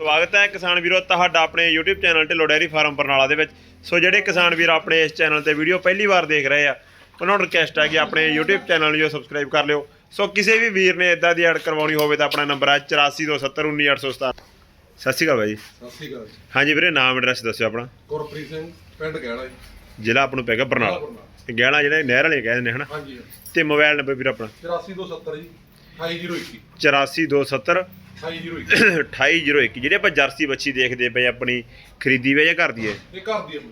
ਸਵਾਗਤ ਹੈ ਕਿਸਾਨ ਵੀਰੋ ਤੁਹਾਡਾ ਆਪਣੇ YouTube channel Dhillon dairy farm Barnala ਦੇ ਵਿੱਚ। ਸੋ ਜਿਹੜੇ ਕਿਸਾਨ ਵੀਰ ਆਪਣੇ ਇਸ ਚੈਨਲ ਤੇ ਵੀਡੀਓ ਪਹਿਲੀ ਵਾਰ ਦੇਖ ਰਹੇ ਆ ਉਹਨਾਂ ਨੂੰ ਰਿਕਵੈਸਟ ਹੈ ਕਿ ਆਪਣੇ YouTube ਚੈਨਲ ਨੂੰ ਸਬਸਕ੍ਰਾਈਬ ਕਰ ਲਿਓ। ਸੋ ਕਿਸੇ ਵੀ ਵੀਰ ਨੇ ਇਦਾਂ ਦੀ ਐਡ ਕਰਵਾਉਣੀ ਹੋਵੇ ਤਾਂ ਆਪਣਾ ਨੰਬਰ ਹੈ 8427191817 ਸਤਿ ਸ਼੍ਰੀ ਅਕਾਲ ਜੀ ਸਤਿ ਸ਼੍ਰੀ ਅਕਾਲ। ਹਾਂਜੀ ਵੀਰੇ ਨਾਮ ਐਡਰੈਸ ਦੱਸਿਓ ਆਪਣਾ। ਗੁਰਪ੍ਰੀਤ ਸਿੰਘ ਪਿੰਡ ਗਹਿਣਾ ਜੀ। ਜ਼ਿਲ੍ਹਾ ਆਪਾਂ ਨੂੰ ਪੈਗਾ ਬਰਨਾਲਾ। ਗਹਿਣਾ ਜਿਹੜੇ ਨਹਿਰ ਵਾਲੇ ਕਹਿੰਦੇ ਨੇ ਹਨਾ? ਹਾਂਜੀ ਤੇ ਮੋਬਾਈਲ ਨੰਬਰ ਵੀਰ ਆਪਣਾ। 8470 ਜੀ 28021 8427 28021 2801 ਜਿਹੜੇ ਆਪਾਂ ਜਰਸੀ ਬੱਚੀ ਦੇਖਦੇ ਪਏ ਆਪਣੀ ਖਰੀਦੀ ਵੇ ਜਾਂ ਘਰ ਦੀ ਹੈ? ਇਹ ਘਰ ਦੀ ਹੈ।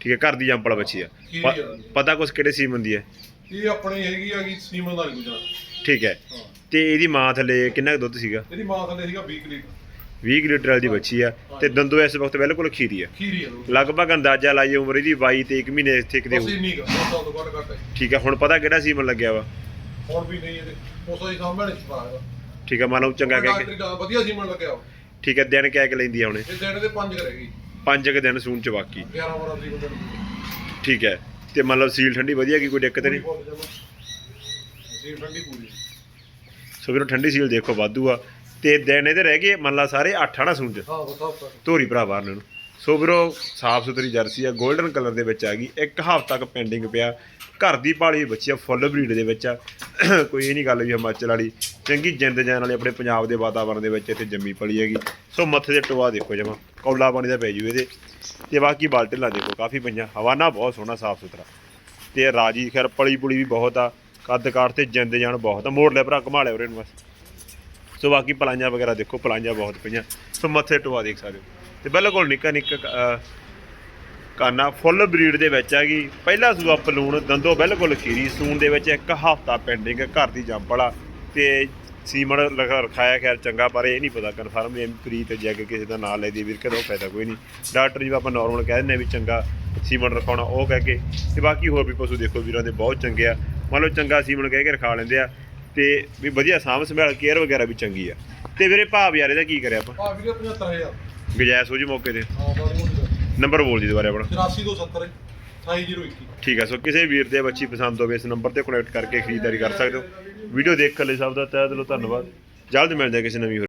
ਠੀਕ ਹੈ ਘਰ ਦੀ ਜੰਪਲ ਬੱਚੀ ਆ ਆ। ਪਤਾ ਕੁਛ ਕਿਹੜੇ ਸੀਮਨ ਦੀ ਹੈ? ਇਹ ਆਪਣੀ ਹੈਗੀ ਆ ਕਿ ਸੀਮਨ ਦਾ। ਨਹੀਂ ਠੀਕ ਹੈ। ਤੇ ਇਹਦੀ ਮਾਂ ਥੱਲੇ ਕਿੰਨਾ ਕੁ ਦੁੱਧ ਸੀਗਾ? ਇਹਦੀ ਮਾਂ ਥੱਲੇ ਸੀਗਾ 20 ਲੀਟਰ। 20 ਕੁ ਲੀਟਰ ਵਾਲੀ ਦੀ ਬੱਚੀ ਆ। ਤੇ ਦੰਦੋ ਇਸ ਵਕਤ ਬਿਲਕੁਲ ਖੀਰੀ ਆ ਆ ਲਗਭਗ ਅੰਦਾਜ਼ਾ ਲਾਈਏ ਉਮਰ ਇਹਦੀ 22 ਤੇ 1 ਮਹੀਨੇ ਇੱਥੇ ਕਿਤੇ ਠੀਕ ਹੈ ਹੁਣ ਪਤਾ ਕਿਹੜਾ ਸੀਮਨ ਲੱਗਿਆ ਵਾ? ਹੁਣ ਵੀ ਨਹੀਂ ਇਹਦੇ। ਉਸ ਦਾ ਹੀ ਸਾਹਮਣੇ ਛਪਾ ਹੈਗਾ ਠੀਕ ਹੈ ਮੰਨ ਲਓ ਚੰਗਾ ਕਹਿ ਕੇ। ਡਾਕਟਰੀ ਦਾ ਵਧੀਆ ਸੀਮਨ ਲੱਗਿਆ। ਠੀਕ ਹੈ ਦਿਨ ਕਹਿ ਕੇ ਲੈਂਦੀ ਆ ਹੁਣੇ। ਇਹ ਦਿਨ ਦੇ 5 ਕਰੇਗੀ ਪੰਜ ਕੁ ਦਿਨ ਸੂਣ ਚ ਬਾਕੀ। 11 ਵਾਰ ਦੀ। ਬੰਦੇ ਠੀਕ ਹੈ ਤੇ ਮੰਨ ਲਓ ਸੀਲ ਠੰਡੀ ਵਧੀਆ ਕੀ ਕੋਈ ਦਿੱਕਤ ਨਹੀਂ? ਠੰਡੀ ਪੂਰੀ ਸੋ ਵੀਰੋ ਠੰਡੀ ਸੀਲ ਦੇਖੋ ਵਾਧੂ ਆ। ਤੇ ਦਿਨ ਇਹਦੇ ਰਹਿ ਗਏ ਮੰਨ ਲਾ ਸਾਰੇ 8 ਆਣਾ ਸੂਣ ਚ। ਹਾਂ ਤੱਕ ਧੋਰੀ ਭਰਾ ਬਾਹਰ ਨੂੰ ਸੋ ਵੀਰੋ, ਸਾਫ਼ ਸੁਥਰੀ ਜਰਸੀ ਆ 골ਡਨ ਕਲਰ ਦੇ ਵਿੱਚ ਆ ਗਈ। ਇੱਕ ਹਫ਼ਤਾ ਤੱਕ ਪੈਂਡਿੰਗ ਪਿਆ। ਘਰ ਦੀ ਪਾਲੀ ਬੱਚੀ ਆ ਫੁੱਲ ਬਰੀਡ ਦੇ ਵਿੱਚ ਆ। ਕੋਈ ਇਹ ਨਹੀਂ ਗੱਲ ਵੀ ਹਿਮਾਚਲ ਵਾਲੀ। ਚੰਗੀ ਜਿੰਦ ਜਾਨ ਵਾਲੀ ਆਪਣੇ ਪੰਜਾਬ ਦੇ ਵਾਤਾਵਰਣ ਦੇ ਵਿੱਚ ਇੱਥੇ ਜੰਮੀ ਪਲੀ ਹੈਗੀ। ਸੋ ਮੱਥੇ ਦੇ ਟੋਆ ਦੇਖੋ ਜਮਾ, ਕੌਲਾ ਪਾਣੀ ਦਾ ਪੈ ਜੂ ਇਹਦੇ। ਤੇ ਬਾਕੀ ਬਾਲਟੀਆਂ ਦੇਖੋ, ਕਾਫੀ ਪਈਆਂ। ਹਵਾਨਾ ਬਹੁਤ ਸੋਹਣਾ, ਸਾਫ਼ ਸੁਥਰਾ। ਤੇ ਰਾਜੀ, ਖੈਰ, ਪਲੀ ਪੁਲੀ ਵੀ ਬਹੁਤ ਆ। ਕੱਦ ਕਾਠ ਤੇ ਜਿੰਦ ਜਾਨ ਬਹੁਤ ਆ। ਮੋੜ ਲੈ ਭਰਾ, ਘੁਮਾ ਲਿਆ ਉਰੇ ਨੂੰ ਬਸ। ਸੋ ਬਾਕੀ ਪਲਾਈਆਂ ਵਗੈਰਾ ਦੇਖੋ ਪਲਾਈਆਂ ਬਹੁਤ ਪਈਆਂ। ਸੋ ਮੱਥੇ ਟੋਆ ਦੇਖ ਸਕਦੇ ਹੋ। ਤੇ ਬਿਲਕੁਲ ਨਿੱਕਾ ਨਿੱਕਾ ਅਹ, ਕਾਨਾ ਫੁੱਲ ਬਰੀਡ ਦੇ ਵਿੱਚ ਹੈਗੀ ਪਹਿਲਾ ਸੂਆ ਪਲੂਣ ਦੰਦੋ ਬਿਲਕੁਲ ਖੀਰੀ ਸੂਣ ਦੇ ਵਿੱਚ ਇੱਕ ਹਫਤਾ ਪੈਂਡਿੰਗ ਘਰ ਦੀ ਜੰਪਲ ਆ ਤੇ ਸੀਮਣ ਲਗਾ ਰਖਾਇਆ ਖੈਰ ਚੰਗਾ ਪਰ ਇਹ ਨਹੀਂ ਪਤਾ ਕਨਫਰਮ ਇਹ ਪ੍ਰੀਤ ਜੱਗ ਕਿਸੇ ਦਾ ਨਾਂ ਲੈ ਦੀ ਵੀਰ ਕਦੋਂ ਫਾਇਦਾ ਕੋਈ ਨਹੀਂ। ਡਾਕਟਰ ਜੀ ਆਪਾਂ ਨਾਰਮਲ ਕਹਿ ਦਿੰਦੇ ਆ ਵੀ ਚੰਗਾ ਸੀਮਣ ਰਖਾਉਣਾ ਉਹ ਕਹਿ ਕੇ। ਤੇ ਬਾਕੀ ਹੋਰ ਵੀ ਪਸ਼ੂ ਦੇਖੋ ਵੀਰਾਂ ਦੇ ਬਹੁਤ ਚੰਗੇ ਆ। ਮੰਨ ਲਓ ਚੰਗਾ ਸੀਮਣ ਕਹਿ ਕੇ ਰਖਾ ਲੈਂਦੇ ਆ ਤੇ ਵੀ ਵਧੀਆ ਸਾਂਭ ਸੰਭਾਲ ਕੇਅਰ ਵਗੈਰਾ ਵੀ ਚੰਗੀ ਆ। ਤੇ ਵੀਰੇ ਭਾਅ ਯਾਰ ਇਹਦਾ ਕੀ ਕਰਿਆ ਆਪਾਂ? ਆ ਵੀਰੇ 75000 ਗਜੈਸ ਹੋ ਜੀ ਮੌਕੇ ਤੇ। ਨੰਬਰ ਬੋਲ ਜੀ ਦੁਬਾਰਾ ਆਪਣਾ। 8470 28021 ਠੀਕ ਹੈ ਸੋ ਕਿਸੇ ਵੀਰ ਦੇ ਬੱਚੀ ਪਸੰਦ ਹੋਵੇ ਇਸ ਨੰਬਰ ਤੇ ਕਨੈਕਟ ਕਰਕੇ ਖਰੀਦਦਾਰੀ ਕਰ ਸਕਦੇ ਹੋ। ਵੀਡੀਓ ਦੇਖਣ ਲਈ ਸਭ ਦਾ ਤਹਿ ਦਿਲੋਂ ਧੰਨਵਾਦ। ਜਲਦ ਮਿਲਦੇ ਹਾਂ ਕਿਸੇ ਨਵੀਂ